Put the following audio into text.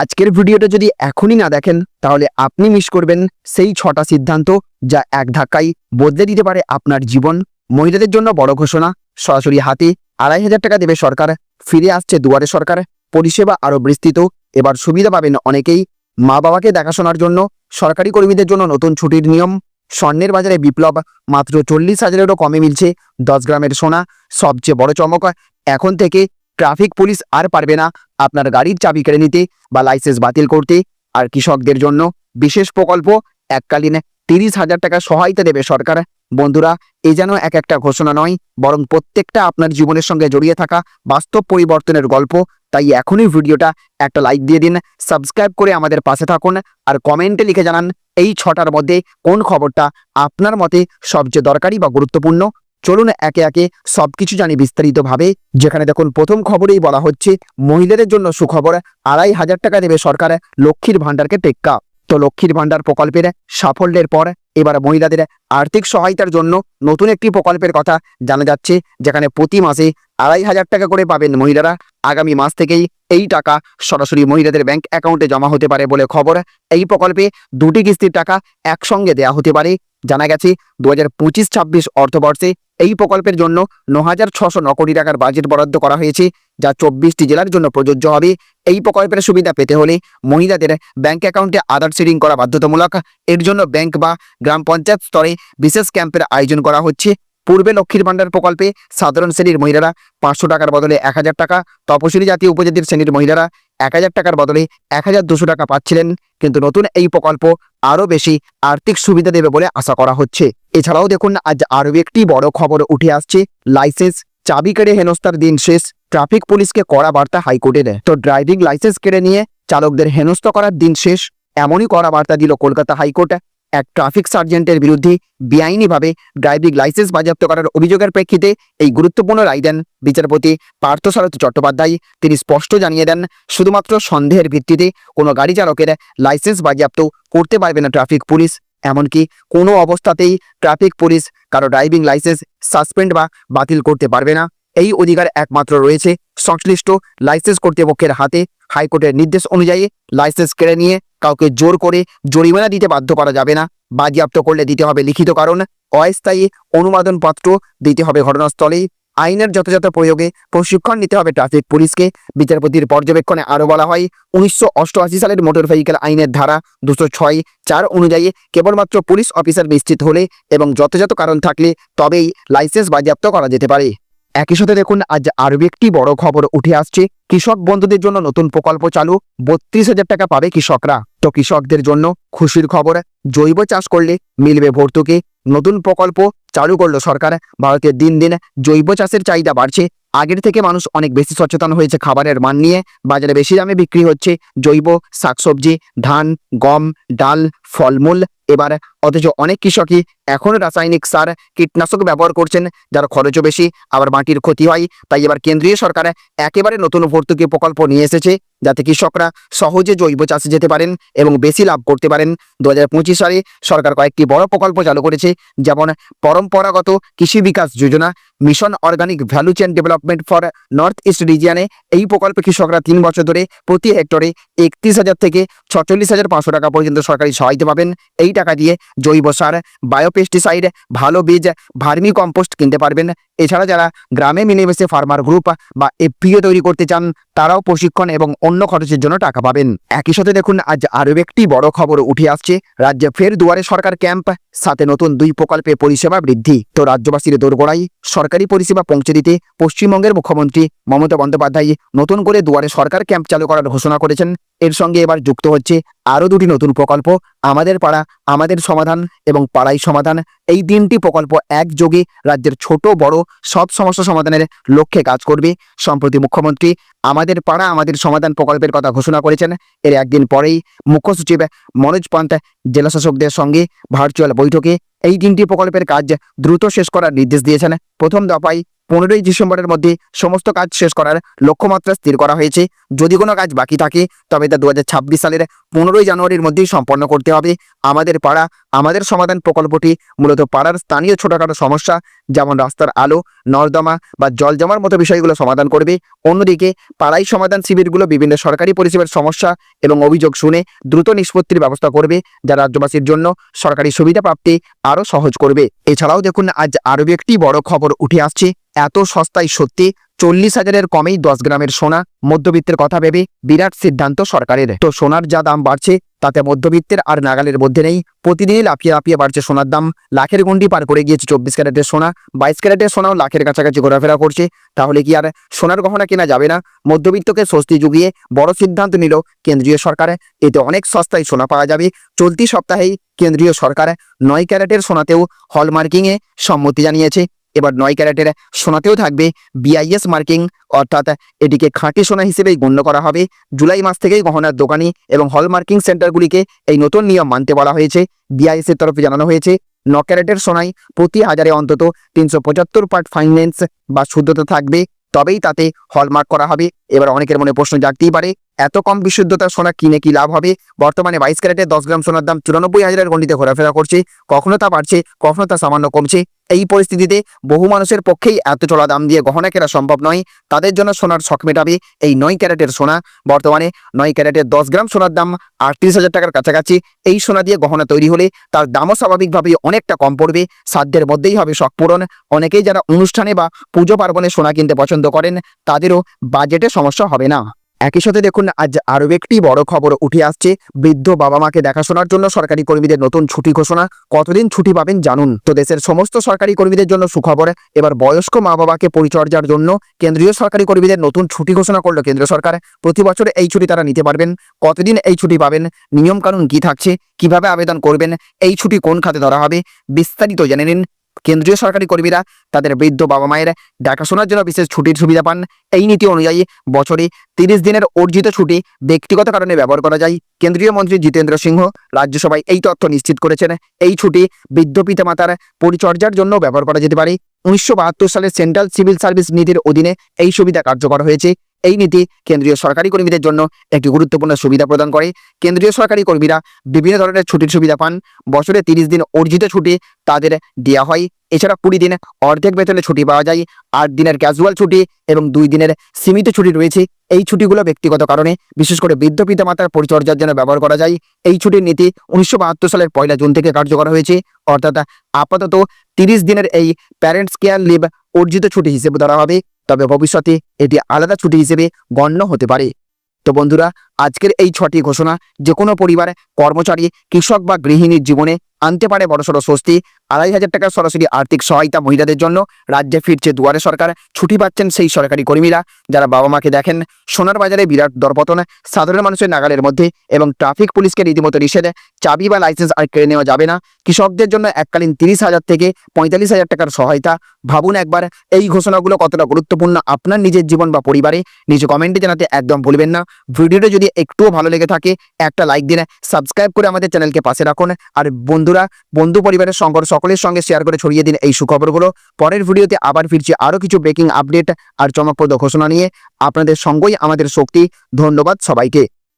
আজকের ভিডিওটা যদি এখনই না দেখেন, তাহলে আপনি মিস করবেন সেই ছটা সিদ্ধান্ত যা এক ধাক্কায় বদলে দিতে পারে আপনার জীবন। মহিলাদের জন্য বড় ঘোষণা, সরাসরি হাতে আড়াই হাজার টাকা দেবে সরকার, ফিরে আসছে দুয়ারে সরকার। পরিষেবা আরও বিস্তৃত, এবার সুবিধা পাবেন অনেকেই। মা বাবাকে দেখাশোনার জন্য, সরকারি কর্মীদের জন্য নতুন ছুটির নিয়ম। স্বর্ণের বাজারে বিপ্লব, মাত্র চল্লিশ হাজারেরও কমে মিলছে দশ গ্রামের সোনা, সবচেয়ে বড় চমক। এখন থেকে ট্রাফিক পুলিশ আর পারবে না আপনার গাড়ির চাবি কেড়ে নিতে বা লাইসেন্স বাতিল করতে। আর কৃষকদের জন্য বিশেষ প্রকল্প, এককালীন তিরিশ হাজার টাকা সহায়তা দেবে সরকার। বন্ধুরা, এ যেন এক একটা ঘোষণা নয়, বরং প্রত্যেকটা আপনার জীবনের সঙ্গে জড়িয়ে থাকা বাস্তব পরিবর্তনের গল্প। তাই এখনই ভিডিওটা একটা লাইক দিয়ে দিন সাবস্ক্রাইব করে আমাদের পাশে থাকুন, আর কমেন্টে লিখে জানান এই ছটার মধ্যে কোন খবরটা আপনার মতে সবচেয়ে দরকারি বা গুরুত্বপূর্ণ। চলুন একে একে সবকিছু জানি বিস্তারিতভাবে। যেখানে দেখুন, প্রথম খবরেই বলা হচ্ছে, মহিলাদের জন্য সুখবর, আড়াই হাজার টাকা দেবে সরকার লক্ষ্মীর ভাণ্ডারকে টেক্কা। তো লক্ষ্মীর ভাণ্ডার প্রকল্পের সাফল্যের পর এবার মহিলাদের আর্থিক সহায়তার জন্য নতুন একটি প্রকল্পের কথা জানা যাচ্ছে, যেখানে প্রতি মাসে আড়াই হাজার টাকা করে পাবেন মহিলারা। আগামী মাস থেকেই এই টাকা সরাসরি মহিলাদের ব্যাংক অ্যাকাউন্টে জমা হতে পারে বলে খবর। এই প্রকল্পে দুটি কিস্তির টাকা একসঙ্গে দেয়া হতে পারে। জানা গেছে দু হাজার পঁচিশ ছাব্বিশ অর্থবর্ষে এই প্রকল্পের জন্য ন হাজার ছশো ন কোটি টাকার বাজেট বরাদ্দ করা হয়েছে, যা চব্বিশটি জেলার জন্য প্রযোজ্য হবে। এই প্রকল্পের সুবিধা পেতে হলে মহিলাদের ব্যাংক অ্যাকাউন্টে আধার সিডিং করা বাধ্যতামূলক। এর জন্য ব্যাংক বা গ্রাম পঞ্চায়েত স্তরে বিশেষ ক্যাম্পের আয়োজন করা হচ্ছে। পূর্বে লক্ষ্মীর ভাণ্ডার প্রকল্পে সাধারণ শ্রেণির মহিলারা পাঁচশো টাকার বদলে এক হাজার টাকা, তপশিলি জাতীয় উপজাতির শ্রেণির মহিলারা এক হাজার টাকার বদলে এক হাজার দুশো টাকা পাচ্ছিলেন। কিন্তু নতুন এই প্রকল্প আরও বেশি আর্থিক সুবিধা দেবে বলে আশা করা হচ্ছে। এছাড়াও দেখুন, আজ আরও একটি বড় খবর উঠে আসছে। লাইসেন্স চাবি কেড়ে হেনস্থার দিন শেষ। ট্রাফিক পুলিশকে কড়া বার্তা হাইকোর্টের তো ড্রাইভিং লাইসেন্স কেড়ে নিয়ে চালকদের হেনস্থ করার দিন শেষ। এমনই কড়া বার্তা দিল কলকাতা হাইকোর্ট। এক ট্রাফিক সার্জেন্টের বিরুদ্ধে বেআইনিভাবে ড্রাইভিং লাইসেন্স বাজেয়াপ্ত করার অভিযোগের প্রেক্ষিতে এই গুরুত্বপূর্ণ রায় দেন বিচারপতি পার্থসারথী চট্টোপাধ্যায়। তিনি স্পষ্ট জানিয়ে দেন, শুধুমাত্র সন্দেহের ভিত্তিতে কোনো গাড়ি চালকের লাইসেন্স বাজেয়াপ্ত করতে পারবে না ট্রাফিক পুলিশ। এমনকি কোনো অবস্থাতেই ট্রাফিক পুলিশ কারও ড্রাইভিং লাইসেন্স সাসপেন্ড বা বাতিল করতে পারবে না। এই অধিকার একমাত্র রয়েছে সংশ্লিষ্ট লাইসেন্স কর্তৃপক্ষের হাতে। হাইকোর্টের নির্দেশ অনুযায়ী লাইসেন্স কেড়ে নিয়ে কাউকে জোর করে জরিমানা দিতে বাধ্য করা যাবে না। বাজেয়াপ্ত করলে দিতে হবে লিখিত কারণ, অস্থায়ী অনুমোদনপত্র দিতে হবে ঘটনাস্থলেই। আইনের যথাযথ প্রয়োগে প্রশিক্ষণ নিতে হবে ট্রাফিক পুলিশকে। বিচারপতির পর্যবেক্ষণে আরও বলা হয়, উনিশশো অষ্টআশি সালের মোটর ভেহিকেল আইনের ধারা দুশো ছয় চার অনুযায়ী কেবলমাত্র পুলিশ অফিসার নিশ্চিত হলে এবং যথাযথ কারণ থাকলে তবেই লাইসেন্স বাজেয়াপ্ত করা যেতে পারে। একই সাথে দেখুন, আজ আরও একটি বড় খবর উঠে আসছে। কৃষক বন্ধুদের জন্য নতুন প্রকল্প চালু, বত্রিশ হাজার টাকা পাবে কৃষকরা। তো কৃষকদের জন্য খুশির খবর, জৈব চাষ করলে মিলবে ভর্তুকি। নতুন প্রকল্প চালু করল সরকার ভারতের দিন দিন জৈব চাষের চাহিদা বাড়ছে। আগের থেকে মানুষ অনেক বেশি সচেতন হয়েছে খাবারের মান নিয়ে। বাজারে বেশি দামে বিক্রি হচ্ছে জৈব শাকসবজি, ধান, গম, ডাল, ফলমূল। এবার অথচ অনেক কৃষকই এখন রাসায়নিক সার, কীটনাশক ব্যবহার করছেন, যার খরচও বেশি, আবার মাটির ক্ষতি হয়। তাই এবার কেন্দ্রীয় সরকার একেবারে নতুন ভর্তুকি প্রকল্প নিয়ে এসেছে, যাতে কৃষকরা সহজে জৈব চাষে যেতে পারেন এবং বেশি লাভ করতে পারেন। দু হাজার পঁচিশ সালে সরকার কয়েকটি বড় প্রকল্প চালু করেছে, যেমন Paramparagat Krishi Vikas Yojana mission organic value chain development for north east রিজিয়ানে এই প্রকল্পে কৃষকরা তিন বছর ধরে প্রতি হেক্টরে একত্রিশ হাজার থেকে ছচল্লিশ হাজার পাঁচশো টাকা পর্যন্ত সরকারি সহায়তা পাবেন। এই টাকা দিয়ে জৈব সার, বায়োপেস্টিসাইড, ভালো বীজ, ভার্মি কম্পোস্ট কিনতে পারবেন। এছাড়া যারা গ্রামে মিলেমিশে ফার্মার গ্রুপ বা এফপিও তৈরি করতে চান, তারাও প্রশিক্ষণ এবং অন্য খরচের জন্য টাকা পাবেন। একই সাথে দেখুন, আজ আরও একটি বড় খবর উঠে আসছে। রাজ্যে ফের দুয়ারে সরকার ক্যাম্প, সাথে নতুন দুই প্রকল্পে পরিষেবা বৃদ্ধি। তো রাজ্যবাসীর দোরগোড়াই সরকারি পরিষেবা পৌঁছে দিতে পশ্চিমবঙ্গের মুখ্যমন্ত্রী মমতা বন্দ্যোপাধ্যায় নতুন করে দুয়ারে সরকার ক্যাম্প চালু করার ঘোষণা করেছেন। এর সঙ্গে এবার যুক্ত হচ্ছে আরও দুটি নতুন প্রকল্প, আমাদের পাড়া, আমাদের সমাধান এবং পাড়াই সমাধান। এই তিনটি প্রকল্প একযোগে রাজ্যের ছোট, বড়, সব সমস্যা সমাধানের লক্ষ্যে কাজ করবে। সম্প্রতি মুখ্যমন্ত্রী আমাদের পাড়া, আমাদের সমাধান প্রকল্পের কথা ঘোষণা করেছেন। এর একদিন পরেই মুখ্য সচিব মনোজ পান্ত জেলাশাসকদের সঙ্গে ভার্চুয়াল বৈঠকে এই তিনটি প্রকল্পের কাজ দ্রুত শেষ করার নির্দেশ দিয়েছেন। প্রথম দফায় পনেরোই ডিসেম্বরের মধ্যে সমস্ত কাজ শেষ করার লক্ষ্যমাত্রা স্থির করা হয়েছে। যদি কোনো কাজ বাকি থাকে, তবে তা দু হাজার ছাব্বিশ সালের পনেরোই জানুয়ারির মধ্যেই সম্পন্ন করতে হবে। আমাদের পাড়া, আমাদের সমাধান প্রকল্পটি মূলত পাড়ার স্থানীয় ছোটখাটো সমস্যা, যেমন রাস্তার আলো, নর্দমা বা জল জমার মতো বিষয়গুলো সমাধান করবে। অন্যদিকে, পাড়াই সমাধান শিবিরগুলো বিভিন্ন সরকারি পরিষেবার সমস্যা এবং অভিযোগ শুনে দ্রুত নিষ্পত্তির ব্যবস্থা করবে, যা রাজ্যবাসীর জন্য সরকারি সুবিধা প্রাপ্তি আরও সহজ করবে। এছাড়াও দেখুন, আজ আরও একটি বড় খবর উঠে আসছে। এত সস্তায় সত্যি চল্লিশ হাজারের কমেই দশ গ্রামের সোনা? মধ্যবিত্তের কথা ভেবে বিরাট সিদ্ধান্ত সরকারের। তো সোনার যা দাম বাড়ছে, তাতে মধ্যবিত্তের আর নাগালের মধ্যে নেই। প্রতিদিনই লাফিয়ে লাফিয়ে বাড়ছে সোনার দাম। লাখের গন্ডি পার করে গিয়েছে চব্বিশ ক্যারেটের সোনা। বাইশ ক্যারেটের সোনাও লাখের কাছাকাছি ঘোরাফেরা করছে। তাহলে কি আর সোনার গহনা কেনা যাবে না? মধ্যবিত্তকে স্বস্তি জুগিয়ে বড় সিদ্ধান্ত নিল কেন্দ্রীয় সরকার। এতে অনেক সস্তায় সোনা পাওয়া যাবে। চলতি সপ্তাহেই কেন্দ্রীয় সরকার নয় ক্যারেটের সোনাতেও হলমার্কিংয়ে সম্মতি জানিয়েছে। এবার নয় ক্যারেটের সোনাতেও থাকবে বিআইএস মার্কিং অর্থাৎ এটিকে খাঁটি সোনা হিসেবেই গণ্য করা হবে। জুলাই মাস থেকেই গহনার দোকানি এবং হলমার্কিং সেন্টারগুলিকে এই নতুন নিয়ম মানতে বলা হয়েছে। বিআইএস এর তরফে জানানো হয়েছে ন ক্যারেটের সোনায় প্রতি হাজারে অন্তত তিনশো পঁচাত্তর পার্ট ফাইন্যান্স বা শুদ্ধতা থাকবে, তবেই তাতে হলমার্ক করা হবে। এবার অনেকের মনে প্রশ্ন জাগতেই পারে, এত কম বিশুদ্ধতার সোনা কিনে কি লাভ হবে? বর্তমানে বাইশ ক্যারেটের দশ গ্রাম সোনার দাম চুরানব্বই হাজারের গণ্ডিতে ঘোরাফেরা করছে, কখনো তা বাড়ছে, কখনো তা সামান্য কমছে। এই পরিস্থিতিতে বহু মানুষের পক্ষেই এত চড়া দাম দিয়ে গহনা কেনা সম্ভব নয়। তাদের জন্য সোনার শখ মেটাবে এই নয় ক্যারেটের সোনা। বর্তমানে নয় ক্যারেটের দশ গ্রাম সোনার দাম আটত্রিশ হাজার টাকার কাছাকাছি। এই সোনা দিয়ে গহনা তৈরি হলে তার দামও স্বাভাবিকভাবেই অনেকটা কম পড়বে। সাধ্যের মধ্যেই হবে শখ পূরণ। অনেকেই যারা অনুষ্ঠানে বা পুজো পার্বণে সোনা কিনতে পছন্দ করেন, তাদেরও বাজেটে সমস্যা হবে না। একই সাথে দেখুন, আজ আরও একটি বড় খবর উঠে আসছে। বৃদ্ধ বাবা মাকে দেখাশোনার জন্য সরকারি কর্মীদের নতুন ছুটি ঘোষণা। কতদিন ছুটি পাবেন জানুন। তো দেশের সমস্ত সরকারি কর্মীদের জন্য সুখবর, এবার বয়স্ক মা বাবাকে পরিচর্যার জন্য কেন্দ্রীয় সরকারি কর্মীদের নতুন ছুটি ঘোষণা করল কেন্দ্র সরকার। প্রতি বছর এই ছুটি তারা নিতে পারবেন। কতদিন এই ছুটি পাবেন? নিয়ম কানুন কি থাকছে? কীভাবে আবেদন করবেন? এই ছুটি কোন খাতে ধরা হবে? বিস্তারিত জেনে নিন। কেন্দ্রীয় সরকারি কর্মীরা তাদের বৃদ্ধ বাবা মায়ের দেখাশোনার জন্য বিশেষ ছুটির সুবিধা পান। এই নীতি অনুযায়ী বছরে তিরিশ দিনের অর্জিত ছুটি ব্যক্তিগত কারণে ব্যবহার করা যায়। কেন্দ্রীয় মন্ত্রী জিতেন্দ্র সিংহ রাজ্যসভায় এই তথ্য নিশ্চিত করেছেন। এই ছুটি বৃদ্ধ পিতামাতার পরিচর্যার জন্য ব্যবহার করা যেতে পারে। উনিশশো বাহাত্তর সালে সেন্ট্রাল সিভিল সার্ভিস নীতির অধীনে এই সুবিধা কার্যকর হয়েছে। এই নীতি কেন্দ্রীয় সরকারি কর্মীদের জন্য একটি গুরুত্বপূর্ণ সুবিধা প্রদান করে। কেন্দ্রীয় সরকারি কর্মীরা বিভিন্ন ধরনের ছুটির সুবিধা পান। বছরে তিরিশ দিন অর্জিত ছুটি তাদের দেওয়া হয়। এছাড়া কুড়ি দিন অর্ধেক বেতনে ছুটি পাওয়া যায়। আট দিনের ক্যাজুয়াল ছুটি এবং দুই দিনের সীমিত ছুটি রয়েছে। এই ছুটিগুলো ব্যক্তিগত কারণে বিশেষ করে বৃদ্ধ পিতামাতার পরিচর্যার জন্য ব্যবহার করা যায়। এই ছুটির নীতি উনিশশো বাহাত্তর সালের পয়লা জুন থেকে কার্যকর হয়েছে। অর্থাৎ আপাতত তিরিশ দিনের এই প্যারেন্টস কেয়ার লিভ অর্জিত ছুটি হিসেবে ধরা হবে। তবে ভবিষ্যতে এটি আলাদা ছুটি হিসেবে গণ্য হতে পারে। তো বন্ধুরা আজকের এই ছটি ঘোষণা যে কোনো পরিবারে কর্মচারী, কৃষক বা গৃহিণীর জীবনে আনতে পারে বড়সড় স্বস্তি। আড়াই হাজার টাকার সরাসরি আর্থিক সহায়তা মহিলাদের জন্য। রাজ্যে ফিরছে দুয়ারে সরকার, ছুটি পাচ্ছেন সেই সরকারি কর্মীরা। যারা বাবা মাকে দেখেন, সোনার বাজারে বিরাট দরপতন, সাধারণ মানুষের নাগালের মধ্যে এবং ট্রাফিক পুলিশকে রীতিমতো নিষেধ, চাবি বা লাইসেন্স আর কেড়ে নেওয়া যাবে না। কৃষকদের জন্য এককালীন তিরিশ হাজার থেকে পঁয়তাল্লিশ হাজার টাকার সহায়তা। ভাবুন একবার, এই ঘোষণাগুলো কতটা গুরুত্বপূর্ণ আপনার নিজের জীবন বা পরিবারে? নিজে কমেন্টে জানাতে একদম ভুলবেন না। ভিডিওটা যদি একটুও ভালো লেগে থাকে, একটা লাইক দিন। সাবস্ক্রাইব করে আমাদের চ্যানেলকে পাশে রাখুন। আর বন্ধুরা, বন্ধু পরিবারের সঙ্গ সকলের সঙ্গে শেয়ার করে ছড়িয়ে দিন এই সুখবরগুলো। পরের ভিডিওতে আবার ফিরছি আরও কিছু ব্রেকিং আপডেট আর চমকপ্রদ ঘোষণা নিয়ে। আপনাদের সঙ্গই আমাদের শক্তি। ধন্যবাদ সবাইকে।